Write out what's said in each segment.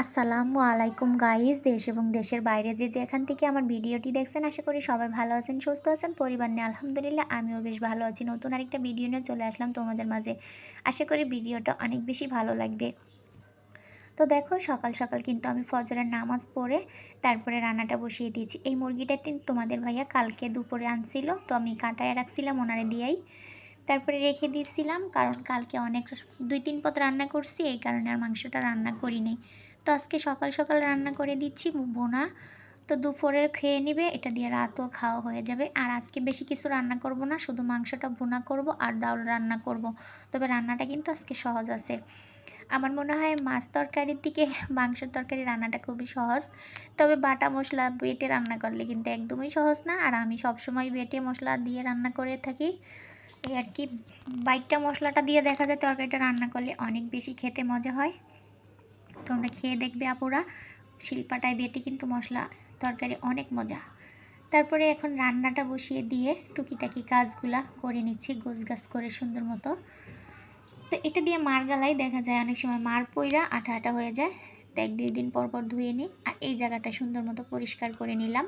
আসসালামু আলাইকুম গাইজ দেশ এবং দেশের বাইরে যে যেখান থেকে আমার ভিডিওটি দেখছেন, আশা করি সবাই ভালো আছেন, সুস্থ আছেন, পরিবার নিয়ে আলহামদুলিল্লাহ আমিও বেশ ভালো আছি। নতুন আরেকটা ভিডিও নিয়ে চলে আসলাম তোমাদের মাঝে। আশা করি ভিডিওটা অনেক বেশি ভালো লাগবে। তো দেখো, সকাল সকাল কিন্তু আমি ফজরের নামাজ পড়ে তারপরে রান্নাটা বসিয়ে দিয়েছি। এই মুরগিটা তোমাদের ভাইয়া কালকে দুপুরে আনছিল, তো আমি কাটায় রাখছিলাম ওনারে দিয়েই। তারপরে রেখে দিয়েছিলাম, কারণ কালকে অনেক, দুই, তিন পথ রান্না করছি, এই কারণে আর মাংসটা রান্না করি নাই তো আজকে সকাল সকাল রান্না করে দিচ্ছি বোনা। তো দুপুরে খেয়ে নিবে, এটা দিয়ে রাতও খাওয়া হয়ে যাবে। আর আজকে বেশি কিছু রান্না করব না, শুধু মাংসটা বোনা করব আর ডাউল রান্না করব। তবে রান্নাটা কিন্তু আজকে সহজ আছে। আমার মনে হয় মাছ তরকারির দিকে, মাংসের তরকারি রান্নাটা খুবই সহজ। তবে বাটা মশলা বেটে রান্না করলে কিন্তু একদমই সহজ না। আর আমি সবসময় বেটে মশলা দিয়ে রান্না করে থাকি। এই আর কি, বাইটটা মশলাটা দিয়ে দেখা যায় তরকারিটা রান্না করলে অনেক বেশি খেতে মজা হয়। তোমরা খেয়ে দেখবে আপুরা। শিল্পাটায় বেটে কিন্তু মশলা তরকারি অনেক মজা। তারপরে এখন রান্নাটা বসিয়ে দিয়ে টুকিটাকি কাজগুলা করে নিচ্ছি গোস গাছ করে সুন্দর মতো। তো এটা দিয়ে মার গালাই দেখা যায় অনেক সময় মার পইরা আঠা আঠা হয়ে যায়। তো এক দুই দিন পর পর ধুয়ে নিই আর এই জায়গাটা সুন্দর মতো পরিষ্কার করে নিলাম।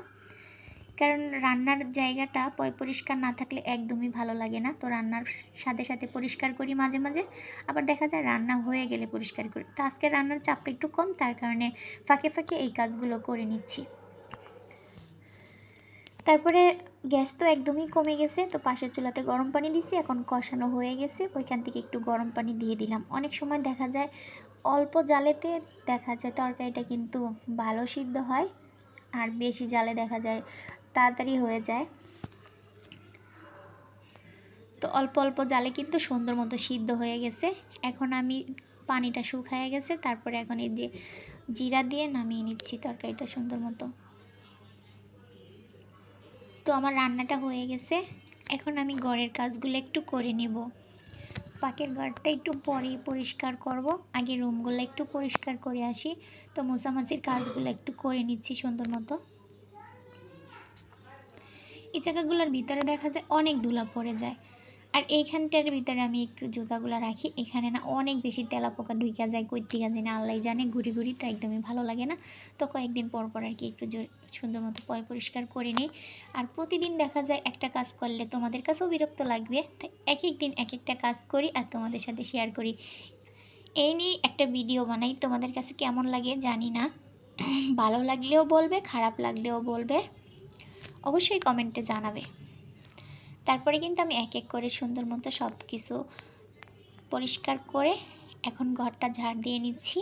কারণ রান্নার জায়গাটা পরিষ্কার না থাকলে একদমই ভালো লাগে না। তো রান্নার সাথে সাথে পরিষ্কার করি মাঝে মাঝে। আবার দেখা যায় রান্না হয়ে গেলে পরিষ্কার করি। তো আজকে রান্নার চাপটা একটু কম, তার কারণে ফাঁকে ফাঁকে এই কাজগুলো করে নিচ্ছি। তারপরে গ্যাস তো একদমই কমে গেছে, তো পাশের চুলাতে গরম পানি দিছি, এখন কষানো হয়ে গেছে। ওইখান থেকে একটু গরম পানি দিয়ে দিলাম। অনেক সময় দেখা যায় অল্প জালেতে দেখা যায় তরকারিটা কিন্তু ভালো সিদ্ধ হয়, আর বেশি জালে দেখা যায় তাড়াতাড়ি হয়ে যায়। তো অল্প অল্প জালে কিন্তু সুন্দর মতো সিদ্ধ হয়ে গেছে। এখন আমি পানিটা শুকায় গেছে, তারপরে এখন এই যে জিরা দিয়ে নামিয়ে নিচ্ছি তরকারিটা সুন্দর মতো। তো আমার রান্নাটা হয়ে গেছে। এখন আমি ঘরের কাজগুলো একটু করে নেব। পাকের ঘরটা একটু পরেই পরিষ্কার করব। আগে রুমগুলো একটু পরিষ্কার করে আসি। তো মোছামাছির কাজগুলো একটু করে নিচ্ছি সুন্দর মতো। এই জায়গাগুলোর ভিতরে দেখা যায় অনেক ধুলা পড়ে যায়। আর এইখানটার ভিতরে আমি একটু জুতাগুলো রাখি, এখানে না অনেক বেশি তেলা পোকা ঢুইকা যায় কৈতিকা যায় না আল্লাহ জানে, ঘুরি ঘুরি তো একদমই ভালো লাগে না। তো কয়েকদিন পর পর আর কি একটু সুন্দর মতো পয় পরিষ্কার করে নিই। আর প্রতিদিন দেখা যায় একটা কাজ করলে তোমাদের কাছেও বিরক্ত লাগবে, তাই এক এক দিন এক একটা কাজ করি আর তোমাদের সাথে শেয়ার করি। এই নিয়ে একটা ভিডিও বানাই, তোমাদের কাছে কেমন লাগে জানি না। ভালো লাগলেও বলবে, খারাপ লাগলেও বলবে। অবশ্যই কমেন্টে জানাবে। তারপরে কিন্তু আমি এক এক করে সুন্দর মতো সব কিছু পরিষ্কার করে এখন ঘরটা ঝাড় দিয়ে নিচ্ছি।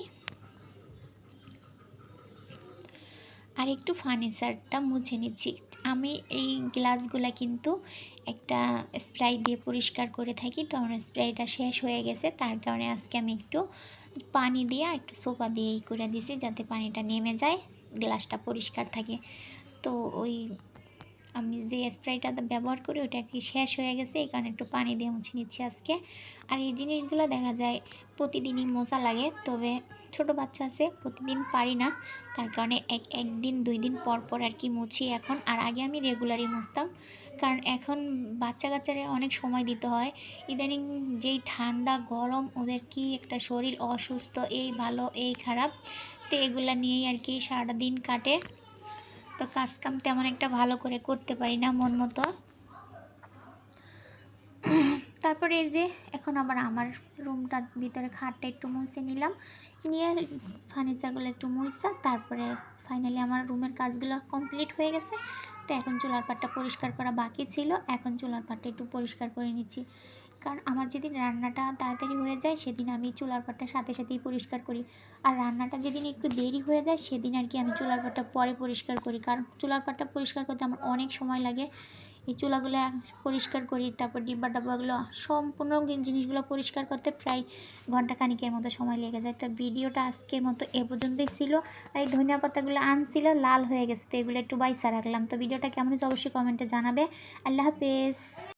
আর একটু ফার্নিচারটা মুছে নিচ্ছি। আমি এই গ্লাসগুলো কিন্তু একটা স্প্রাই দিয়ে পরিষ্কার করে থাকি। তো আমার স্প্রাইটা শেষ হয়ে গেছে। তার কারণে আজকে আমি একটু পানি দিয়ে আর একটু সোপা দিয়েই করে দিছি যাতে পানিটা নেমে যায় গ্লাসটা পরিষ্কার থাকে। তো ওই আমি যে স্প্রাইটা ব্যবহার করি ওটা কি শেষ হয়ে গেছে, এই কারণে একটু পানি দিয়ে মুছে নিচ্ছি আজকে। আর এই জিনিসগুলো দেখা যায় প্রতিদিনই মোজা লাগে, তবে ছোট বাচ্চা আছে, প্রতিদিন পারি না। তার কারণে এক একদিন, দুই দিন পর পর আর কি মুছি এখন। আর আগে আমি রেগুলারই মুছতাম, কারণ এখন বাচ্চা কাচ্চারা অনেক সময় দিতে হয়। ইদানিং যেই ঠান্ডা, গরম, ওদের কি একটা শরীর অসুস্থ, এই ভালো, এই খারাপ, তো এগুলা নিয়েই আর কি সারাটা দিন কাটে। তো কাজ কাম তেমন একটা ভালো করে করতে পারি না মন মতো। তারপরে এই যে এখন আবার আমার রুমটার ভিতরে খাটটা একটু মুছে নিলাম। নিয়ে ফার্নিচারগুলো একটু মুইসা, তারপরে ফাইনালি আমার রুমের কাজগুলো কমপ্লিট হয়ে গেছে। তো এখন চুলার পাটটা পরিষ্কার করা বাকি ছিল, এখন চুলার পাটটা একটু পরিষ্কার করে নিচ্ছি। কারণ আমার যেদিন রান্নাটা তাড়াতাড়ি হয়ে যায়, সেদিন আমি চুলার পাটটা সাথে সাথেই পরিষ্কার করি। আর রান্নাটা যেদিন একটু দেরি হয়ে যায়, সেদিন আর কি আমি চুলার পাটটা পরে পরিষ্কার করি। কারণ চুলার পাটটা পরিষ্কার করতে আমার অনেক সময় লাগে। এই চুলাগুলো পরিষ্কার করি, তারপর ডিব্বা ডাব্বাগুলো সম্পূর্ণ জিনিসগুলো পরিষ্কার করতে প্রায় ঘণ্টা খানিকের মতো সময় লেগে যায়। তো ভিডিওটা আজকের মতো এ পর্যন্তই ছিল। আর এই ধনিয়া পাতাগুলো আনছিল, লাল হয়ে গেছে, তো এগুলো একটু বাইসা রাখলাম। তো ভিডিওটা কেমন হয়েছে অবশ্যই কমেন্টে জানাবে। আল্লাহ হাফেজ।